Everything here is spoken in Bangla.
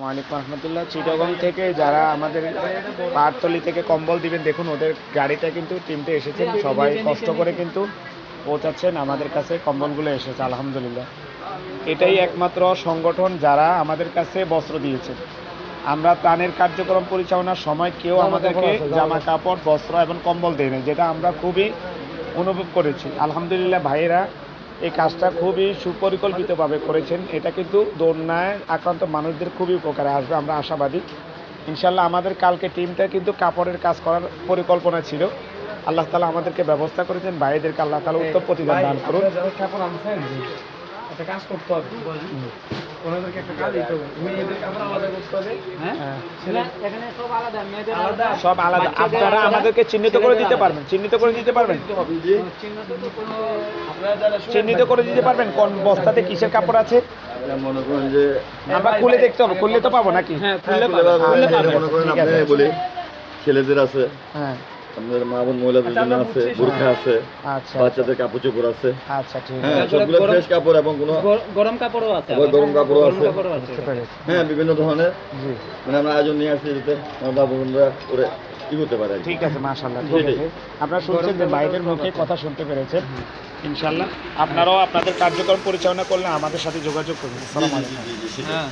আসসালামাইকুম রহমতুল্লাহ। চিটাগং থেকে যারা আমাদের পাহাড়তলি থেকে কম্বল দিবেন দেখুন ওদের গাড়িটা কিন্তু তিনটে এসেছেন সবাই কষ্ট করে কিন্তু পৌঁছাচ্ছেন আমাদের কাছে কম্বলগুলো এসেছে আলহামদুলিল্লাহ। এটাই একমাত্র সংগঠন যারা আমাদের কাছে বস্ত্র দিয়েছে। আমরা ত্রাণের কার্যক্রম পরিচালনার সময় কেউ আমাদেরকে জামা কাপড় বস্ত্র এবং কম্বল দেয়নি যেটা আমরা খুবই অনুভব করেছি। আলহামদুলিল্লাহ ভাইয়েরা এই কাজটা খুবই সুপরিকল্পিতভাবে করেছেন। এটা কিন্তু দৌড়নায় আক্রান্ত মানুষদের খুবই উপকারে আসবে আমরা আশাবাদী। ইনশাল্লাহ আমাদের কালকে টিমটা কিন্তু কাপড়ের কাজ করার পরিকল্পনা ছিল। আল্লাহ তালা আমাদেরকে ব্যবস্থা করেছেন ভাইদেরকে আল্লাহ তালা উত্তম প্রতিদান দান করুন। কাজ করতে হবে। ওনাদেরকে একটা কাজ দিতে হবে। হ্যাঁ? এখানে সব আলাদা মেয়েদের আলাদা সব আলাদা। আপনারা আমাদেরকে চিহ্নিত করে দিতে পারবেন চিহ্নিত করে দিতে পারবেন। চিহ্নিত তো কোনো আপনারা যারা চিহ্নিত করে দিতে পারবেন। কোন বস্তাতে কিসের কাপড় আছে? মনে করেন যে আমরা খুলে দেখতে হবে। খুললে তো পাবো নাকি? হ্যাঁ খুললে। মনে করেন আপনি বলি ছেলেদের আছে। হ্যাঁ। মা বোন মহিলাদের জন্য আছে বোরখা আছে আচ্ছা বাচ্চাদের কাপড় চোপড় আছে। আচ্ছা ঠিক হ্যাঁ আছে সবগুলো গরম- ফ্রেশ কাপড় এবং কোনো গরম কাপড়ও আছে আবার গরম কাপড়ও আছে। আছে হ্যাঁ বিভিন্ন ধরনের। জি। মানে আমরা আয়োজন নিয়ে আসছি যাতে আমার বাবু বোনরা করে কি করতে পারে আর কি। ঠিক আছে মাশাল্লাহ ঠিক আছে। আপনারা শুনছেন যে বাইরের মুখে কথা শুনতে পেরেছেন। ইনশাল্লাহ আপনারাও আপনাদের কার্যক্রম পরিচালনা করলে আমাদের সাথে যোগাযোগ করবেন আসসালামু আলাইকুম। হ্যাঁ।